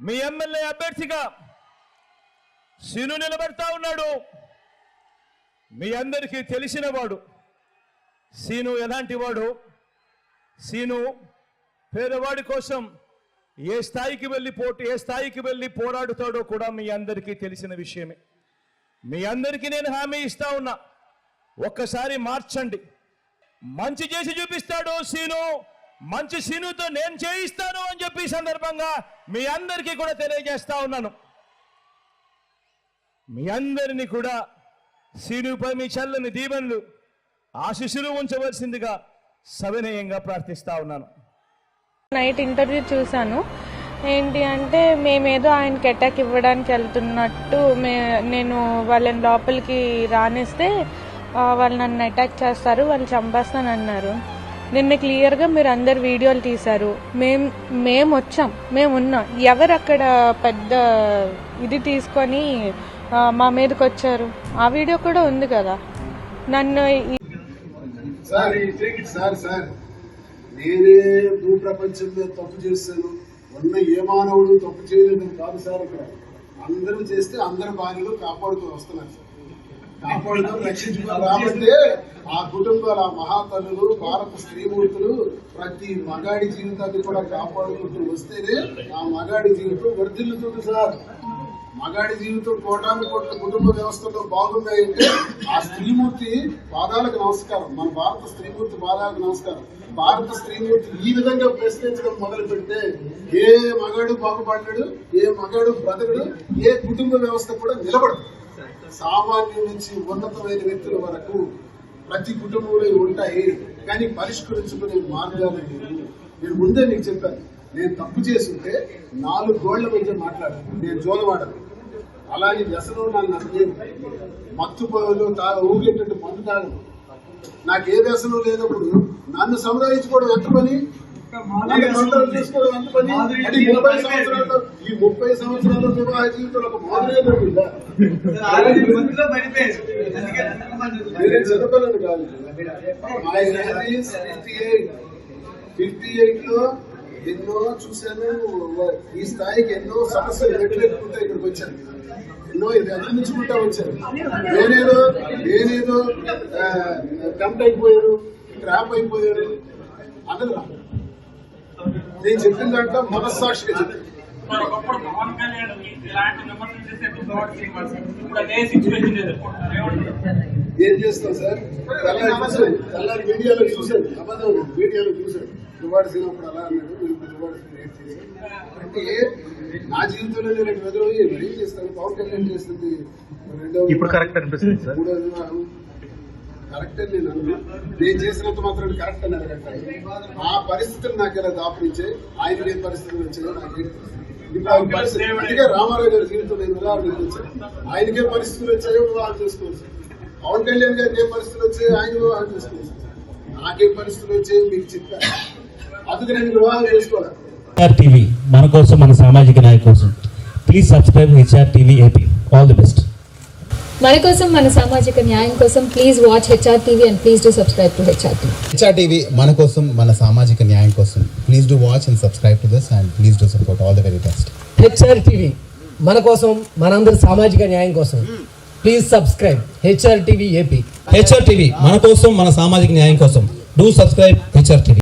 మీ MLA అభ్యర్థిగా scene నిలబెడతా ఉన్నాడు. మీ అందరికీ తెలిసిన వాడు సీను ఎలాంటి వాడు? సీను పేదవాడి కోసం ఏ స్థాయికి వెళ్ళి పోటీ ఏ స్థాయికి వెళ్ళి పోరాడుతాడో కూడా మీ అందరికీ తెలిసిన విషయమే. మీ అందరికీ నేను హామీ ఇస్తా ఉన్నా ఒక్కసారి మార్చండి. మంచి చేసి చూపిస్తాడు సీను. మంచి సినుతో నేను చేయిస్తాను అని చెప్పి సందర్భంగా మీ అందరికీ కూడా తెలియజేస్తా ఉన్నాను. మీ అందరినీ కూడా సినుపై మీ చల్లని దీవెనలు ఆశిస్సులు ఉంచవలసిందిగా సవినయంగా ప్రార్థిస్తా ఉన్నాను. నైట్ ఇంటర్వ్యూ చూశాను. ఏంటి అంటే మేమేదో ఆయనకి అటాక్ ఇవ్వడానికి వెళ్తున్నట్టు మే నేను వాళ్ళని లోపలికి రానిస్తే వాళ్ళు నన్ను అటాక్ చేస్తారు వాళ్ళు చంపేస్తానన్నారు. నిన్న క్లియర్గా మీరు అందరు వీడియోలు తీశారు. మేం మేము వచ్చాం. మేము ఉన్నాం. ఎవరు అక్కడ పెద్ద ఇది తీసుకొని మా మీదకి వచ్చారు? ఆ వీడియో కూడా ఉంది కదా. నన్ను సార్ సార్ నేనే భూ ప్రపంచంలో తప్పు చేస్తాను ఉన్న ఏ మానవుడు తప్పు చేయలేదని కాదు సార్ ఇక్కడ. అందరూ చేస్తే అందరి భార్యలు కాపాడుతూ వస్తున్నారు సార్. కాపాడుతూ రక్షించుకో రాబట్టే ఆ కుటుంబాల ఆ మహాతల్లులు భారత స్త్రీమూర్తులు ప్రతి మగాడి జీవితాన్ని కూడా కాపాడుకుంటూ వస్తేనే ఆ మగాడి జీవితం వర్ధిల్లుతుంది సార్. మగాడి జీవితం కోటాను కోట్ల కుటుంబ వ్యవస్థలో బాగున్నాయంటే ఆ స్త్రీమూర్తి పాదాలకు నమస్కారం మన భారత స్త్రీమూర్తి పాదాలకు నమస్కారం. భారత స్త్రీమూర్తి ఈ విధంగా ప్రశ్నించడం మొదలు పెడితే ఏ మగాడు బాగుపడ్డాడు ఏ మగాడు బ్రతకడు ఏ కుటుంబ వ్యవస్థ కూడా నిలబడదు. సామాన్యం నుంచి ఉన్నతమైన వ్యక్తుల వరకు ప్రతి కుటుంబంలో ఉంటాయి కానీ పరిష్కరించుకునే మార్గాలు నేను ముందే నీకు చెప్పాను. నేను తప్పు చేస్తుంటే నాలుగు గోళ్ళ మధ్య మాట్లాడాను. నేను జోలవాడను అలాగే వ్యసనం నన్ను నమ్మేది మత్తు ఊగేటట్టు మందు తాగను. నాకు ఏ వ్యసనం లేనప్పుడు నన్ను సంరక్షించుకోవడం ఎంత పని? ఈ ముప్పై సంవత్సరాల వివాహ జీవితంలో ఒక మాదిరే దొరికిందా నేను చిన్నపిల్లలు కాదు. My age fifty eight fifty ఎయిట్లో ఎన్నో చూశాను. ఈ స్థాయికి ఎన్నో సమస్యలు నెట్లెట్టుకుంటా ఇక్కడికి వచ్చాను. ఎన్నో ఇది అందించుకుంటా వచ్చాను. నేనేదో నేనేదో టెంప్ట్ అయిపోయాను ట్రాప్ అయిపోయాను. అన్నది రా. నేను చెప్పిన దాంట్లో మనస్సాక్షిగా చెప్పాను ఒకప్పుడు పవన్ కళ్యాణ్ ఇలాంటి విమర్శలు ఏం చేస్తాం సార్? తెల్లారి మీడియాలో చూశాను అబద్ధం మీడియాలో చూశాను దువాడ సినప్పుడు అలా అన్నాడు. నేను దువాడ క్రియేట్ చేశాను అంటే నా జీవితంలో నేను రెండు మరి ఏం చేస్తాను? పవన్ కళ్యాణ్ చేస్తుంది. రెండో ఇప్పుడు కరెక్ట్ అనిపిస్తుంది సార్. మూడో కరెక్ట్ అని నేను అన్నా నేను చేసినంత మాత్రం కరెక్ట్ అని అడగట్టాను ఆ పరిస్థితులు నాకు ఎలా దాపురించాయి ఆయన ఏ పరిస్థితులు వచ్చాయో నాకు. ఇప్పుడు అందుకే రామారావు గారి జీవితం నేను ఉదాహరణ ఆయనకే పరిస్థితులు వచ్చాయో వివాహం చేసుకోవచ్చు. పవన్ కళ్యాణ్ గారికి ఏ పరిస్థితులు వచ్చాయో ఆయన వివాహం చేసుకోవచ్చు. నాకేం పరిస్థితులు వచ్చాయో మీకు చెప్పాను అందుకు నేను వివాహం చేసుకోవాలి. టీవీ మన కోసం మన సామాజిక నాయకు కోసం. Please subscribe HR TV AP all the best మన కోసం మన సామాజిక న్యాయం కోసం please watch HR TV and please do subscribe to HR TV HR TV మన కోసం మన సామాజిక న్యాయం కోసం please do watch and subscribe to this and please do support all the very best HR TV మన కోసం మనందరి సామాజిక న్యాయం కోసం please subscribe HR TV AP HR TV మన కోసం మన సామాజిక న్యాయం కోసం డూ సబ్స్క్రైబ్ హెచ్ఆర్ టీవీ